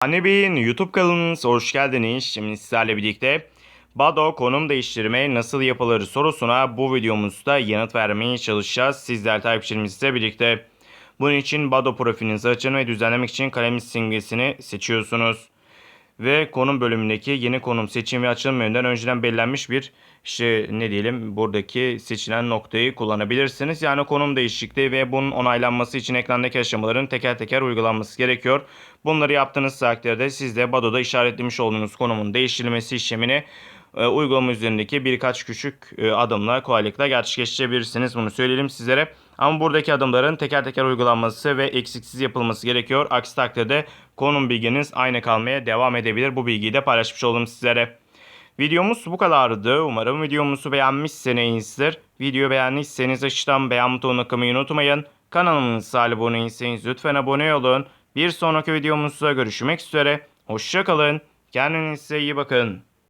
Anne Bey'in YouTube kanalınıza hoş geldiniz. Şimdi sizlerle birlikte Bado konum değiştirme nasıl yapılır sorusuna bu videomuzda yanıt vermeye çalışacağız. Sizler takipçilerimizle birlikte. Bunun için Bado profilinizi açın ve düzenlemek için kalem simgesini seçiyorsunuz. Ve konum bölümündeki yeni konum seçim ve açılım yönünden önceden belirlenmiş bir işte ne diyelim buradaki seçilen noktayı kullanabilirsiniz. Yani konum değişikliği ve bunun onaylanması için ekrandaki aşamaların teker teker uygulanması gerekiyor. Bunları yaptığınız takdirde siz de Bado'da işaretlemiş olduğunuz konumun değiştirilmesi işlemini e, uygulama üzerindeki birkaç küçük e, adımla kolaylıkla gerçekleştirebilirsiniz. Bunu söyleyelim sizlere. Ama buradaki adımların teker teker uygulanması ve eksiksiz yapılması gerekiyor. Aksi takdirde konum bilginiz aynı kalmaya devam edebilir. Bu bilgiyi de paylaşmış oldum sizlere. Videomuz bu kadardı. Umarım videomuzu beğenmişsinizdir. Video beğendiyseniz aşağıdan beğen butonuna kılmayı unutmayın. Kanalımıza abone değilseniz lütfen abone olun. Bir sonraki videomuzda görüşmek üzere. Hoşçakalın. Kendinize iyi bakın.